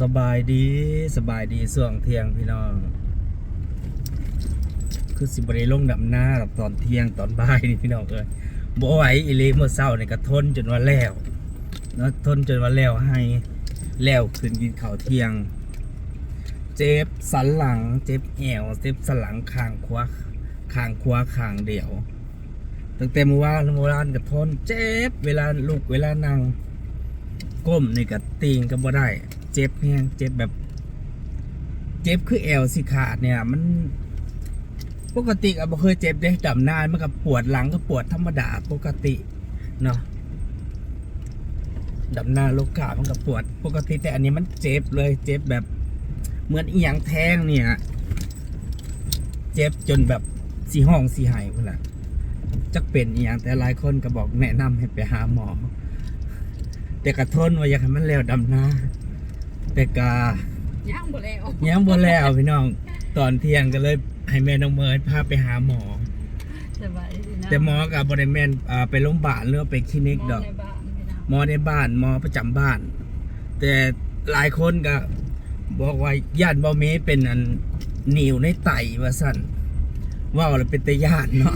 สบายดีสบายดีส่วงเที่ยงพี่น้อง คือสิบได้ลงดำหน้าตอนเที่ยงตอนบ่ายนี่พี่น้องเอ้ยบ่ไหวอีหลีเมื่อเช้านี่ก็ทนจนว่าแล้วเนาะทนจนว่าแล้วให้แล้วขึ้นกินข้าวเที่ยง เจ็บสันหลัง เจ็บแอวเจ็บสันหลังข้างขวาข้างขวาข้างเดี่ยวตั้งแต่เมื่อวานเมื่อวานก็ทน เจ็บเวลาลุกเวลานั่งก้มนี่ก็ตีงก็บ่ได้ เจ็บแฮงเจ็บแบบ เจ็บคือแอวสิขาดเนี่ย มันปกติก็บ่เคยเจ็บได้ดำนานมันก็ปวดหลังก็ปวดธรรมดาปกติเนาะดำหน้าโลกามันก็ปวด ปกติแต่อันนี้มันเจ็บเลยเจ็บแบบเหมือนอีหยังแทงเนี่ย เจ็บจนแบบสีห้องสีหายพุ่นละจักเป็นอีหยังแต่หลายคนก็บอกแนะนำให้ไปหาหมอ แต่กระทนว่าอยากให้มันแล้วดำหน้า แต่กาย่างบ่แล้วยังบ่แล้วพี่น้อง ตอนเที่ยงก็เลยให้แม่น้องเมย์พาไปหาหมอ สบายดีนะแต่หมอกับบริแมนอ่าไปโรงพยาบาลหรือว่าไปคลินิกดอกในบ้านพี่น้องหมอในบ้านหมอประจำบ้าน แต่หลายคนก็บอกว่าญาติบอเมเป็นอันหนิวในไตว่าสั่นว่าวแล้วเป็นตะญาติเนาะ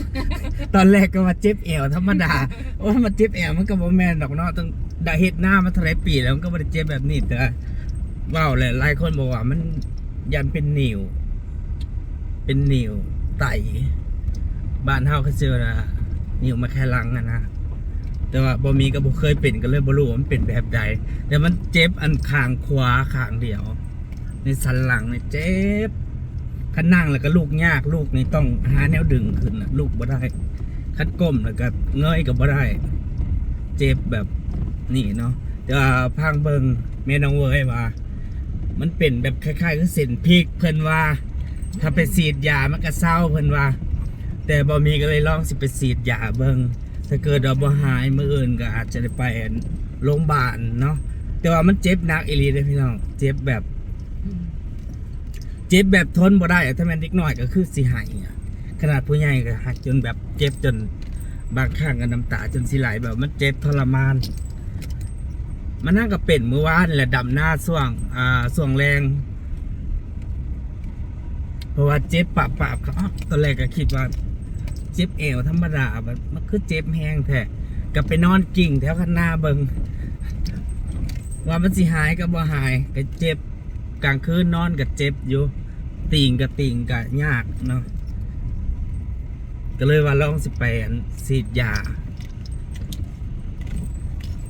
ตอนแรกก็ว่าเจ็บแอวธรรมดาว่ามันเจ็บแอวมันก็บ่แม่นดอกเนาะต้องได้เฮ็ดหน้ามาเท่าไหรปีแล้วมันก็บ่ได้เจ็บแบบนี้แต่ ว่าวแหละหลายคนบอกว่า มันยันเป็นหนิว เป็นหนิวไตบ้านเฮาเขาเจอนะหนิวมาแค่ลังอะนะแต่ว่าบ่มีก็บ่เคยเป็นก็เลยบ่รู้ว่ามันเป็นแบบใดแต่มันเจ็บอันข้างขวาข้างเดียว ในสันหลังเนี่ยเจ็บคันนั่งแล้วก็ลูกยากลูกนี่ต้องหาแนวดึงขึ้นลูกบ่ได้คันก้มแล้วก็เงยก็บ่ได้ เจ็บแบบนี่เนาะแต่ว่าพังเบิงแม่น้องเวยว่า มันเป็นแบบคล้ายๆคือเส้นพริกเพิ่นว่า ถ้าไปฉีดยามันก็เศร้าเพิ่นว่า แต่บ่มีก็เลยลองสิไปฉีดยาเบิงถ้าเกิดเราบ่หายมืออื่นก็อาจจะได้ไปโรงพยาบาลเนาะแต่ว่ามันเจ็บหนักอีหลีเลยพี่น้องเจ็บแบบ เจ็บแบบทนบ่ได้ถ้าแม่นเด็กน้อยก็คือสิหายขนาดผู้ใหญ่ก็หักจนแบบเจ็บจนบางครั้งก็น้ำตาจนสิไหลแบบมันเจ็บทรมาน มันนั่งก็เป็นมือวานและดำหน้าส่วง อ่าส่วงแรง เพราะว่าเจ็บปะปะเขาตอนแรกก็คิดว่า เจ็บเอวธรรมดาแบบมันคือเจ็บแห้งแท้ก็ไปนอนกิ่งแถวข้างหน้าเบิงว่ามันสิหายก็บ่หายก็เจ็บกลางคืนนอนก็เจ็บอยู่ติ่งก็ติ่งก็ยากเนาะก็เลยว่าลองสิไปนฉีดยา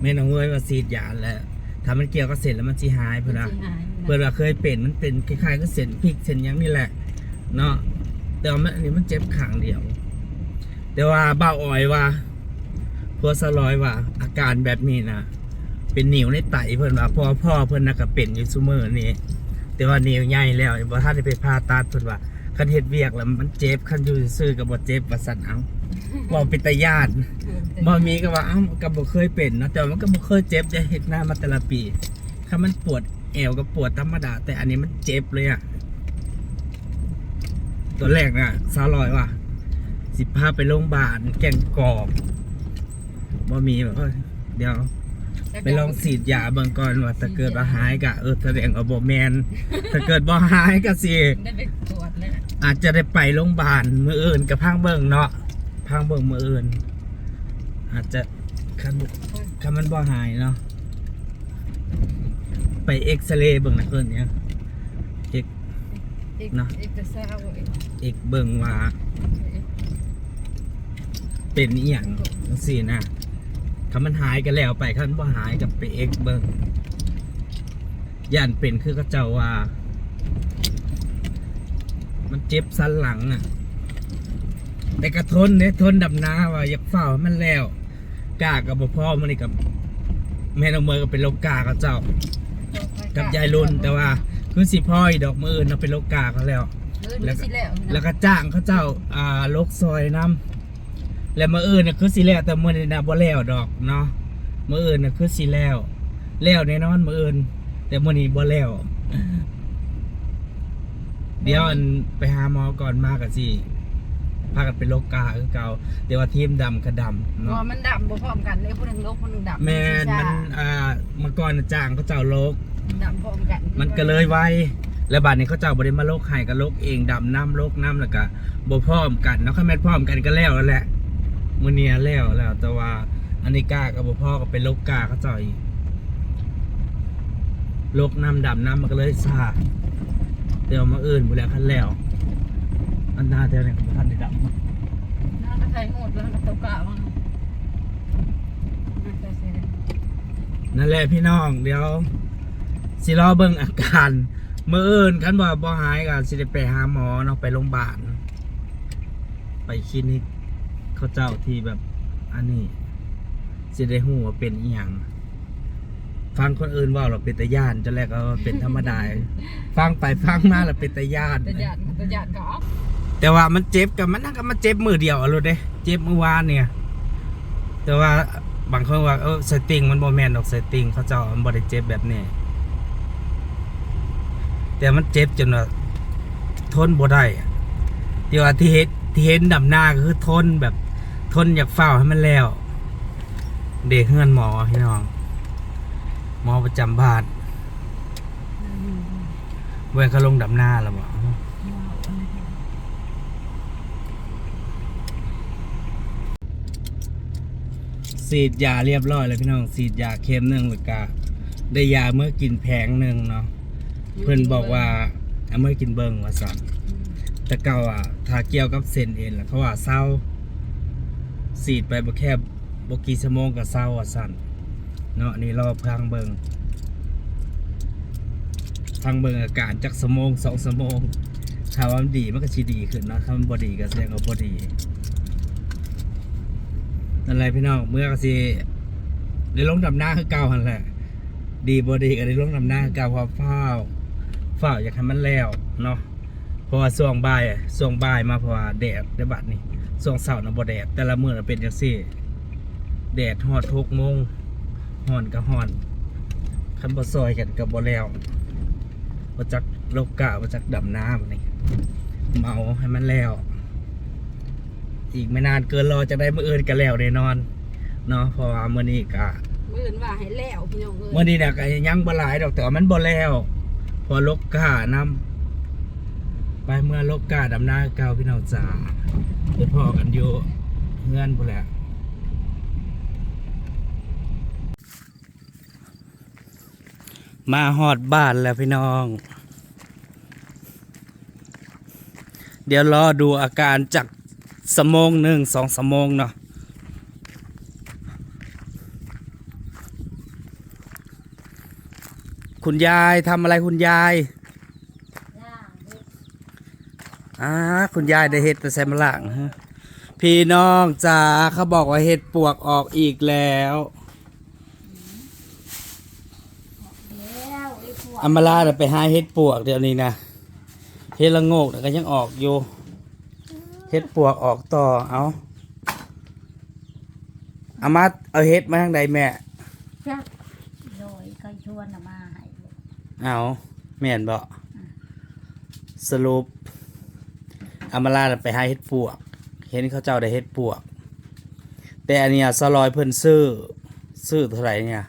แม่น้องเว้ยว่าฉีดยาแล้วถ้ามันเกี่ยวกับเส้นแล้วมันสิหายเพื่อนว่าสิหายเปิดว่าเคยเป็นมันเป็นคล้ายๆก็เส้นพริกเส้นหยังนี่แหละ เนาะแต่ว่ามันอันนี้มันเจ็บขางเดียว แต่ว่าเบ้าอ้อยว่าพัวสลอยว่าอาการแบบนี้นะเป็นนิ้วในไตเพิ่นว่าพ่อพ่อเพิ่นน่ะก็เป็นอยู่ซุมื้อนี้แต่ว่านิ้วใหญ่แล้วบ่ทันได้ไปผ่าตัดเพิ่นว่าคันเฮ็ดเวียกแล้วมันเจ็บคันอยู่ซื่อๆก็บ่เจ็บว่าซั่นเอา ว่าเป็นตาญาติบ่มีก็ว่าเอ้าก็บ่เคยเป็นเนาะแต่ว่ามันก็บ่เคยเจ็บจะเฮ็ดหน้ามาแต่ละปีถ้ามันปวดแอวก็ปวดธรรมดา แต่อันนี้มันเจ็บเลยอะตัวแรกน่ะสาวลอยว่ะสิพาไปโรงพยาบาลแก่งกอกบ่มีแบบว่าเดี๋ยวไปลองฉีดยาเบิ่งก่อนว่าถ้าเกิดว่าหายก็เออแสดงว่าบ่แม่นถ้าเกิดบ่หายก็สิได้ไปตรวจแล้วอาจจะได้ไปโรงพยาบาลมืออื่นกับพังเบิ่งเนาะ พังเบิ่งมืออื่น อาจจะคันคันมันบ่หายเนาะไปเอ็กซเรย์เบิ่งนะเพิ่นเนี่ยเอ็กอีกเนาะอีกแต่เศร้าอีกเอ็กเบิ่งว่าเป็นอีหยังจังซี่นะคันมันหายก็แล้วไปคันบ่หายกับไปเอ็กเบิ่งย่านเป็นคือเขาเจ้าว่า มันเจ็บสันหลังอะ แต่ก็ทนเนี่ยทนดำนาว่าอยากเฝ้าให้มันแล้วกากับพ่อมันนี่กับแม่น้องเมย์ก็เป็นโรคกากับเจ้า กับยายรุ่นแต่ว่าคือสิพ่อยดอกมืออื่นเราเป็นโรคกาเขาแล้ว แล้แล้ววก็สิแล้วแล้วก็จ้างเขาเจ้าอ่าโรคซอยน้ำแล้วมืออื่นน่ะคือสิแล้วแต่มือนี่นะบ่แล้วดอกเนาะมืออื่นน่ะคือสิแล้ว แล้วแน่นอนมืออื่น แต่มือนี้บ่แล้ว เดี๋ยวอันไปหาหมอก่อนมากับสิ พากันเป็นโรคกาคือเก่าเดี๋ยวว่าทีมดำกับดำอ๋อเนาะมันดำบ่พร้อมกันเลยผู้หนึงลกผู้หนึงดำแมนมันอ่าเมื่อก่อนน่ะจ้างเขาเจ้าโรคดำพร้อมกันมันก็เลยไวแล้วบัดนี้เขาเจ้าบ่ได้มาโลกไห้ก็โลกเองดำน้ำโลกน้ำแล้วก็บ่พร้อมกันเนาะคันแม่นพร้อมกันก็แล้วแล้วแหละมื้อนี้แล้วแล้ว แต่ว่าอันนี้กล้ากับบ่พอก็เป็นโลกกล้าเขาเจ้าอีกโลกน้ำดำน้ำมันก็เลยซ่าเดี๋ยวมาอื่นบ่แล้วคันแล้ว อันหน้าแถวนี้ก็บ่ทันได้ดำน้าก็ใส่หมดแล้วก็ตกกะว่าน่าจะเสียนั่นแหละพี่น้อง เดี๋ยวสิรอเบิ่งอาการมื้ออื่นคันว่าบ่หายก็สิได้ไปหาหมอเนาะไปโรงพยาบาลไปคลินิกเขาเจ้าที่แบบอันนี้สิได้ฮู้ว่าเป็นอีหยังฟังคนอื่นเว่าเราเป็นตาย่านจะแรกก็เป็นธรรมดา ฟังไปฟังมาแล้วเป็นตาย่านแต่หยาดแต่หยาดก็ออก แต่ว่ามันเจ็บกับมันนั่นก็มันเจ็บมือเดียวเอาเลยเด้เจ็บเมื่อวานเนี่ย แต่ว่าบางคนว่าเออสติงมันบ่แมนดอกสติงเขาเจ้ามันบ่ได้เจ็บแบบนี้ แต่มันเจ็บจนว่าทนบ่ได้อะที่ว่าที่เห็นที่เห็นดำหน้าก็คือทนแบบทนอยากเฝ้าให้มันแล้ว เด็กเฮือนหมอพี่น้อง หมอประจำบ้านเว้นเขาลงดำหน้าแล้วบ่ ฉีดยาเรียบร้อยแล้วพี่น้องฉีดยาเข็มหนึ่งแล้วก็ได้ยาเมื่อกินแผงหนึ่งเนาะเพื่อนบอกว่าเอามื่อกินเบิงว่าสั่นแต่เก่าอะถ้าเกี่ยวกับเส้นเอ็นล่ะเขาว่าเศร้าสีดไปบ่แค่บ่กี่ชั่วโมงก็เศร้าว่าสั่นเนาะนี่รอพังเบิงพังเบิงอาการจักชั่วโมงสองชั่วโมงถ้าว่ามันดีมันก็สิดีขึ้นนะถ้ามันบ่ดีก็แสดงว่าบ่ดี นั่นแหละพี่น้องเมื่อกสิได้ลงดำหน้าคือเก่าหันแหละ ดีบ่ดีก็ได้ลงดำหน้าคือเก่าเพอเฝ้าวฝ้าอยากให้มันแล้วเนาะเพราะว่าช่วงบ่ายอะช่วงบ่ายมาเพราะว่าแดดในบัดนี้ช่วงเช้าน่ะบ่แดดแต่ละมื้อน่ะเป็นจังซี่แดดฮอด6โมงฮ้อนก็ฮ้อนคันบ่ซอยกันก็บ่แล้วบ่จักโลกกะบ่จักดำน้ำนี่เมาให้มันแล้ว อีกไม่นานเกินรอจะได้มื้ออื่นก็แล้วแน่นอนเนาะเพราะว่ามื้อนี้ก็มื่อื่นว่าให้แล้วพี่น้องเอ้ยเมื่อนี้เนี่ยก็ยังบ่หลายดอกแต่ว่ามันบ่แล้วพอลกกานำไปเมื่อลกกาดำหน้าเก่าพี่น้องจ๋าไปพอกันอยู่เงื่อนพุ่นแหละมาหอดบ้านแล้วพี่น้อง เดี๋ยวรอดูอาการจาก สมงหนึ่งสองสมงเนาะคุณยายทำอะไรคุณยายอ่าคุณยายได้เห็ดแต่ใส่มะลังฮะพี่น้องจ๋าเขาบอกว่าเห็ดปวกออกอีกแล้วอามาลาเดี๋ยวไปหาเห็ดปวกเดี๋ยวนี้นะเห็ดละโงกน่ะก็ยังออกอยู่ เห็ดปวกออกต่อเอาอามาเอาเห็ดมาทางใดแม่จักโดยก็ชวนน่ะมาให้เอาแม่นบ่สรุปอามาลาน่ะไปหาเฮ็ดปวก เห็นเขาเจ้าได้เฮ็ดปวก แต่อันเนี้ยสลอยเพิ่นซื้อซื้อเท่าไหร่เนี่ย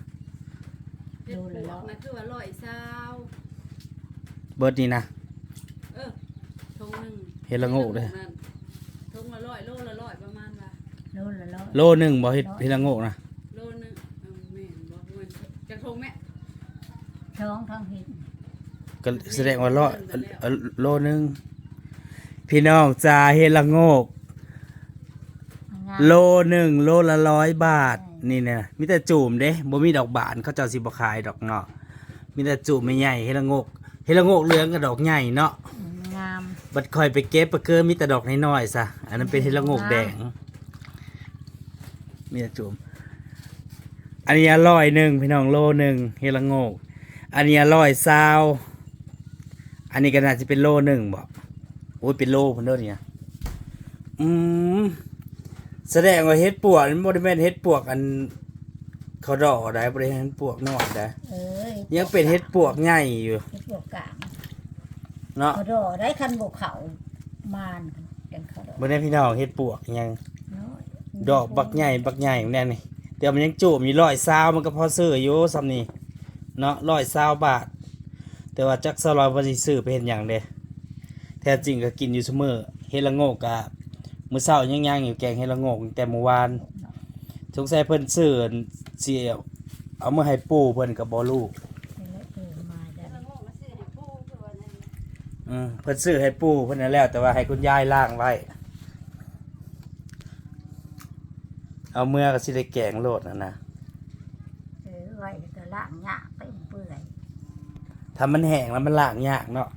เฮ็ดปวกนะคือว่าร้อยเศร้าเบิดนี้นะเออทงหนึ่งเฮ็ดละโงกเด้อทง ละร้อยโลละร้อยประมาณว่าโลละร้อยโลหนึงบ่เฮ็ดเฮ็ดละโงกนะโลนึงเออแม่นบ่เงินจักทงแม่ท้องท้องเห็นก็แสดงว่าร้อยเอ่อเอ่อโลหนึงพี่น้องจ้าเฮ็ดละโงก งามโลหนึ่งโลละร้อยบาทนี่เนี่ยมีแต่จูมเด้บ่มีดอกบานเขาเจ้าสิบ่ขายดอกเนาะมีแต่จูมไม่ใหญ่เฮดละโงกเฮดละโงกเหลืองกับดอกใหญ่เนาะงาม บัดคอยไปเก็บไปเกินมีแต่ดอกน้อยๆซะอันนั้นเป็นเฮดละโงกแดงมีแต่จูมอันนี้อร่อยหนึ่งพี่น้องโลหนึ่งเฮดละโงก อันนี้อร่อยซาวอันนี้ก็น่าจะเป็นโลหนึ่งบ่โอ้ยเป็นโลเพิ่นเด้อเนี่ยอืมแสดงว่าเฮ็ดปวกมันบ่ได้แม่นเฮ็ดปวกอันเขาดอกได้บ่ได้เฮ็ดปวกน้อยได้เอ้ยยังเป็นเฮ็ดปวกใหญ่อยู่ไอ้พวกกลาง เนาะเขาดอได้คันบกเขามานกันเขาดอบ่ได้พี่น้องเฮ็ดปวกยังน้อยดอกบักใหญ่บักใหญ่แน่นี่แต่มันยังจูบมีร้อยซาวมันก็พอซื้ออยู่ซ้ำนี่เนาะร้อยซาวบาท แต่ว่าจักสลอยบ่สิซื้อไปเฮ็ดหยังเด้แท้จริงก็กินอยู่เสมอเฮ็ดละโงกก็มื้อเช้ายังย่างอยู่แกงเฮ็ดละโงกตั้งแต่เมื่อวานสงสัยเพิ่นซื้ออันสิเอามาให้ปู่เพิ่นก็บ่รู้ เป็นแล้วเออมาได้ อืม เพิ่นซื้อให้ปู่เพิ่นนั่นแหล้ว แต่ว่าให้คุณยายล้างไว้ เอาเมื่อก็สิได้แกงโลดน่ะนะเออไว้ก็ล่างหยาไปเปื่อยถ้ามันแห้งแล้วมันล้างยากเนาะ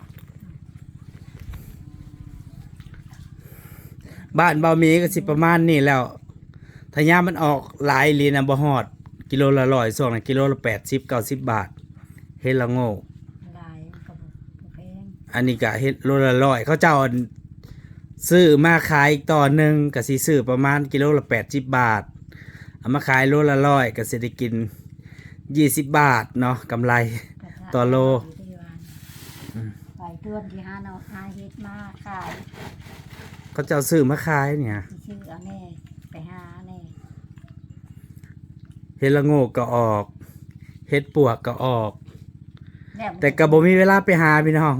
บ้านเบาหมีก็สิประมาณนี้แล้วถ้ายามมันออกหลายอีหลีนะบ่ฮอด กิโลละร้อยส่วนนะกิโลละแปดสิบเก้าสิบบาท เฮ็ดละโง่ลายก็บ่แพง อันนี้ก็เฮ็ดโลละร้อยเขาเจ้าอันซื้อมาขายอีกต่อหนึ่งก็สิซื้อประมาณกิโลละแปดสิบบาทเอามาขายโลละร้อยก็สิได้กินยี่สิบบาทเนาะกำไรกระทะต่อโลที่วานไปเตือนที่หาเนาะหาเฮ็ดมาขายเขาเจ้าซื้อมาขายเนี่ยที่ชื่อเอาแน่ไปหาแน่เฮ็ดละโง่ก็ออกเฮ็ดปวกก็ออกล้วแต่ก็บ่มีเวลาไปหาพี่น้อง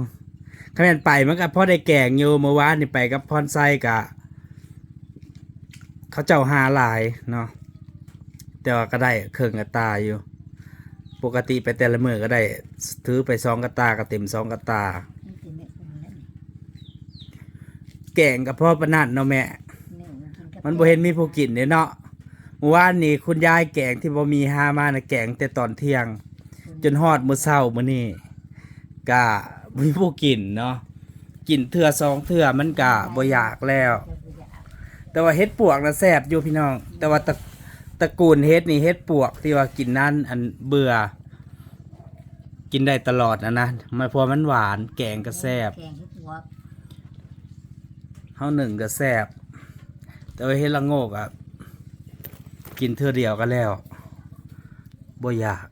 ถ้าแม่นไปมันก็พอได้แก่งอยู่เมื่อวานนี่ไปกับพรไซกะ เขาเจ้าหาหลายเนาะแต่ว่าก็ได้เครื่องกระตาอยู่ ปกติไปแต่ละมือก็ได้ถือไปสองกระตาก็เต็มสองกระตาแม่งกับพ่อประนัดเนาะแม่ มันกินกับมันบ่เห็นมีผู้กินเด้เนาะเมื่อวานนี่คุณยายแกงที่บ่มีหามานะแกงแต่ตอนเที่ยง จนฮอดมื้อเช้ามื้อนี้ก็ มีผู้กินเนาะกินเทื่อสองเทื่อมันก็บ่อยากแล้วจะบ่อยากแต่ว่าเฮ็ดปวกน่ะแซ่บอยู่พี่น้อง แต่ว่าตระตระกูลเฮ็ดนี่เฮ็ดปวกที่ว่ากินนั้นอันเบื่อ กินได้ตลอดนะนะมันเพราะมันหวานแกงก็แซ่บแกงที่หัวเฮาหนึ่งก็แซ่บแต่ว่าเฮ็ดละโงกอะกินเทื่อเดียวก็แล้วบ่อยาก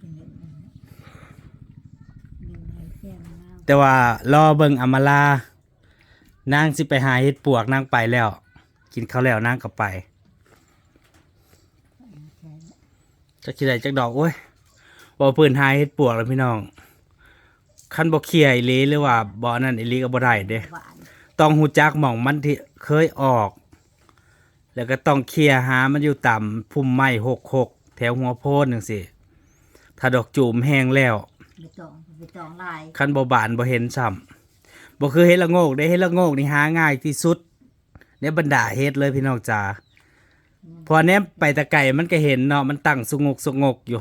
กินเห็ดมันกินให้เสียงมาก แต่ว่ารอเบิ่งอมาลานางสิไปหาเฮ็ดปวกนางไปแล้ว กินข้าวแล้วนางก็ไปจักสิไดจักดอกโอ้ยบ่ปืนหาเฮ็ดปวกแล้วพี่น้องคันบ่เคลียร์อีหลีหรือว่าบ่อนนั้นอีหลีก็บ่ได้เด้หวานต้องหูจักหม่องมันที่เคยออก แล้วก็ต้องเคลียร์หามันอยู่ต่ำพุ่มไม้หกหกแถวหัวโพนจังซี่ถ้าดอกจูมแห้งแล้วไปตอง ไปตองลายคันบ่บานบ่เห็นซ้ำบ่คือเฮ็ดละโงกได้เฮ็ดละโงกนี่หาง่ายที่สุดในบรรดาเฮ็ดเลยพี่น้องจ๋าเพอแนมไปแตะไก่มันก็เห็นเนาะมันตั้งสุงกสุงกอยู่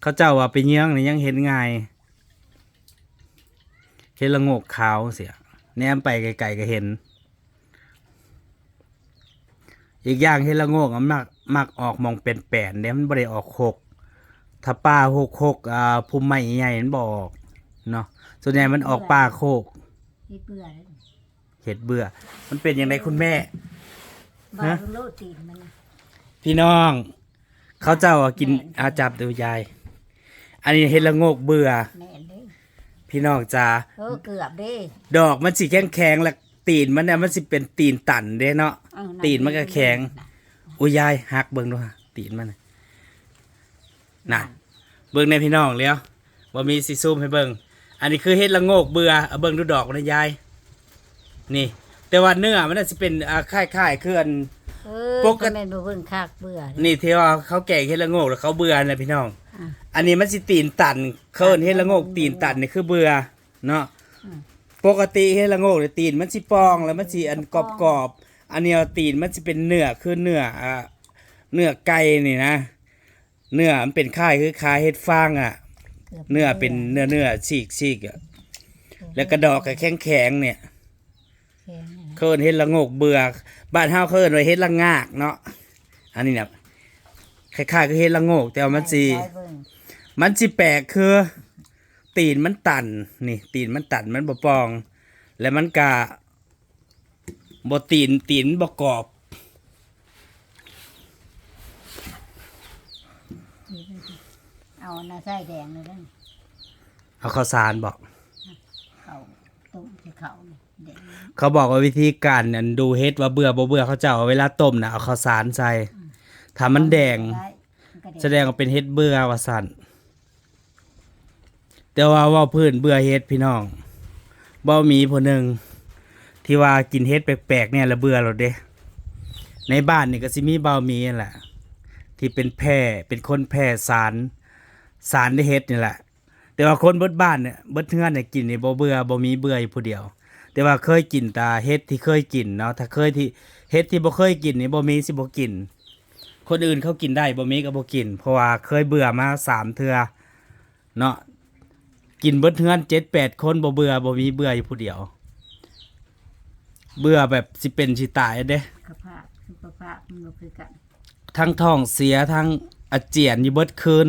เขาเจ้าว่าไปเยื้องนี่ยังเห็นง่ายเฮ็ดละโงกขาวเสียแนมไปไกลๆก็เห็น อีกอย่างเฮ็ดละโงกมันมักมักออกมองเป็นแปนๆเนี่ยมันบ่ได้ออกหก ถ้าป่าหกหกอ่าภูมิใหม่ใหญ่มันบออกเนาะส่วนใหญ่มันออกป่าโคกที่เปื่อยเห็ดเบื่อ มันเป็นอย่างไรคุณแม่ บาฮะ โลตีนมันนะพี่น้อง เขาเจ้าอะกินอาจับดูยาย อันนี้เห็ดละโงกเบื่อ แม่เลยพี่น้องจ้าเออเกือบเด้ดอกมันสิแข็งแข็งๆแล้วตีนมันเนี่ยมันสิเป็นตีนตันเด้เนาะ เอาหตีนมันก็แข็งอุ้ยยายหักเบิ่งดูฮะตีนมันน่ะนั่น เบิ่งในพี่น้องเลี้ยวว่ามีสิซูมให้เบิ่งอันนี้คือเห็ดละโงกเบื่อเอาเบิ่งดูดอกมันนะยาย นี่ แต่ว่าเนื้อมันน่ะสิเป็นอ่าคล้ายๆคืออัน เออปกติก็แม่นบ่เบิ่งคักเบื่อนี่ที่ว่าเขาแกงเฮ็ดละโงกแล้วเขาเบื่อนะพี่น้อง อะ อันนี้มันสิตีนตันเขาเอิ้นเฮ็ดละโงกตีนตันนี่คือเบื่อเนาะอืมปกติเฮ็ดละโงกเนี่ยตีนมันสิปองแล้วมันสิอันกรอบๆอันนี้เอาตีนมันสิเป็นเนื้อคือเนื้ออ่าเนื้อไก่นี่นะ เนื้อมันเป็นค่ายคือคล้ายเฮ็ดฟางอะกืบเนื้อเป็นเนื้อเนื้อฉีกฉีกๆอะแล้วกระดอกก็แข็งแข็งๆเนี่ยแข็งนี่นะเขาเอิ้นเฮ็ดละโงกเบื่อบ้านเฮาเขาเอิ้นว่าเฮ็ดละงากเนาะอันนี้เนี่ยคล้ายๆคือเฮ็ดละโงก แต่ว่ามันสิให้เบิ่งมันสิแปลกคือ ตีนมันตันนี่ ตีนมันตันมันบ่ปอง แล้วมันกะบ่ตีนตีนบ่กรอบ นี่เบิ่งสิ เอาหน้าไส้แดงเลยเด้อเอาข้าวสารบอก เขาต้มที่เขานี่แดงเขาบอกว่าวิธีการอันดูเฮ็ดว่าเบื่อบ่เบื่อเขาจะเอาเวลาต้มนะเอาข้าวสารใส่ถ้ามันแดงได้มันก็ระเด็นแสดงว่าเป็นเฮ็ดเบื่อว่าสั่นแต่ว่าเว่าพื้นเบื่อเฮ็ดพี่น้องบ่มีผู้หนึ่งที่ว่ากินเฮ็ดแปลกๆเนี่ยละเบื่อแล้วเด้ในบ้านนี่ก็สิมีเบามีนั่นแหละ ที่เป็นแพร่เป็นคนแพร่สาร สารในเฮ็ดนี่แหละ แต่ว่าคนเบิดบ้านเนี่ยเบิดเทือนเนี่ยกินนี่บ่เบื่อบ่มีเบื่ออยู่ผู้เดียว แต่ว่าเคยกินตาเฮ็ดที่เคยกินเนาะถ้าเคยที่เฮ็ดที่บ่เคยกินนี่บ่มีสิบ่กิน คนอื่นเขากินได้บ่มีก็บ่กิน เพราะว่าเคยเบื่อมาสามเทื่อเนาะกินเบิดเทือนเจ็ดแปดคนบ่เบื่อบ่มีเบื่ออยู่ผู้เดียว เบื่อแบบสิเป็นสิตายเด้สุขภาพสุขภาพมันบ่คือกัน ทั้งท้องเสียทั้งอาเจียนอยู่เบิดคืน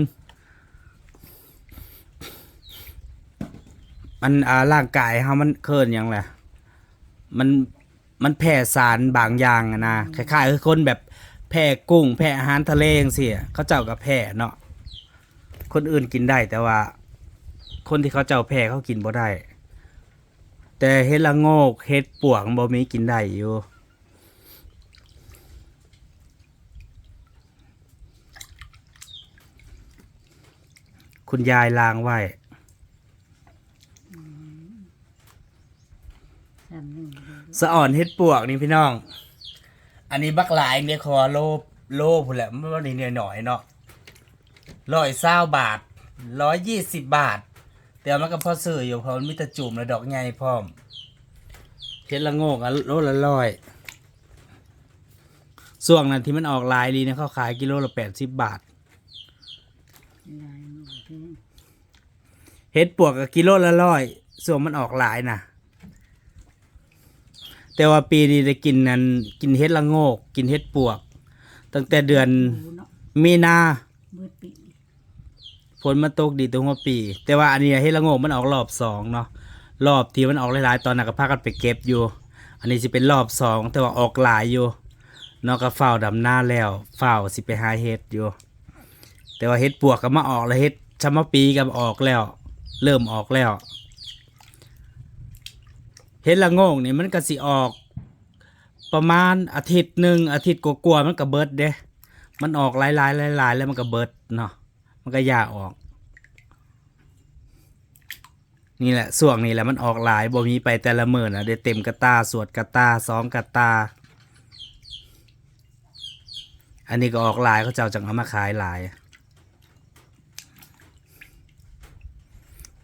มันอ่าร่างกายเฮามันเคินหยังแหละมันมันแพ้สารบางอย่างอะนะคล้ายๆคือคนแบบแพ้กุ้งแพ้อาหารทะเลจังซี่เขาเจ้าก็แพ้เนาะคนอื่นกินได้แต่ว่า คนที่เขาเจ้าแพ้เขากินบ่ได้ แต่เฮ็ดละโงกเฮ็ดปวกบ่มีกินได้อยู่ คุณยายล้างไว้ สามหนึ่งสะอ่อนเฮ็ดปวกนี่พี่น้อง อันนี้บักหลายเนี่ยคอโลโลพุ่นแหละมันว่านี่หน่อยๆเนาะร้อยเศร้าบาทร้อยยี่สิบบาท แต่มันก็พอซื้ออยู่เพราะมันมีแตะจุ่มและดอกใหญ่พร้อมเฮ็ดละโงกอะโลละร้อยส่วงนั้นที่มันออกหลายลีเนี่ยเขาขายกิโลละแปดสิบบาทลายมือที่เฮ็ดปวกกับกิโลละร้อยส่วนมันออกหลายนะ แต่ว่าปีนี้ได้กินนั้นกินเฮ็ดละโงก กินเฮ็ดปวก ตั้งแต่เดือนดูเนาะมีนามืดปีฝนมันตกดีตรงหัวปี แต่ว่าอันนี้เฮ็ดละโงกมันออกรอบสองเนาะรอบที่มันออกหลายๆตอนนั้นก็พากันไปเก็บอยู่ อันนี้สิเป็นรอบสองแต่ว่าออกหลายอยู่เนาะก็เฝ้าวดำหน้าแล้วเฝ้าวสิไปหาเฮ็ดอยู่ แต่ว่าเฮ็ดปวกก็มาออกแล้วเฮ็ดชะมะปีก็ออกแล้ว เริ่มออกแล้ว เฮ็ดละโงงนี่มันก็สิออก ประมาณอาทิตย์หนึ่งอาทิตย์กว่าๆมันก็เบิดเด้ มันออกหลายๆหลายๆแล้วมันก็เบิดเนาะมันก็ยาออก นี่แหละส่วงนี้แหละมันออกหลายบ่มีไปแต่ละมื้อนะได้เต็มกระตาสวดกระตาสองกระตา อันนี้ก็ออกหลายเขาเจ้าจังเอามาขายหลาย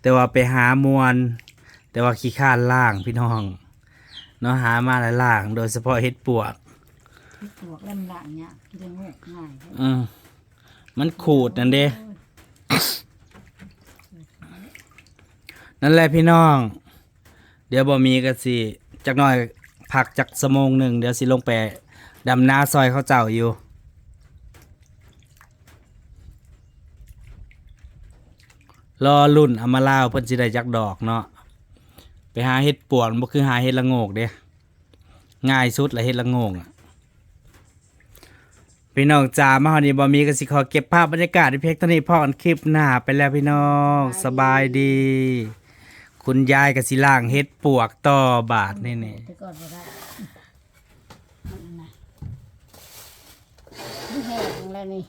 แต่ว่าไปหามวน แต่ว่าขี้ข้านล่างพี่น้องเนาะหามาแล้วล่าง โดยเฉพาะเฮ็ดปวกที่ปลวกเล่มหลังเนี่ยกินได้งกง่ายอืมมันขูดนั่นเด้นั่นแหละพี่น้อง เดี๋ยวบ่มีก็สิจักหน่อยพักจักสมงหนึ่งเดี๋ยวสิลงไปดำนาซอยเขาเจ้าอยู่รอรุ่นเอามาลาวเพิ่นสิได้จักดอกเนาะ ไปหาเฮ็ดปวกบ่คือหาเฮ็ดละโงกเด้ง่ายสุดละเฮ็ดละโงกอะพี่น้องจ๋ามาฮอดนี้บ่มีก็สิขอเก็บภาพบรรยากาศในเพียงเท่านี้พอกันคลิปหน้าไปแล้วพี่น้องสบายดี คุณยายก็สิล่างเฮ็ดปวกต่อบาทนี่นี่แต่ก่อนบ่ได้มันนะนี่แห้งแล้วนี่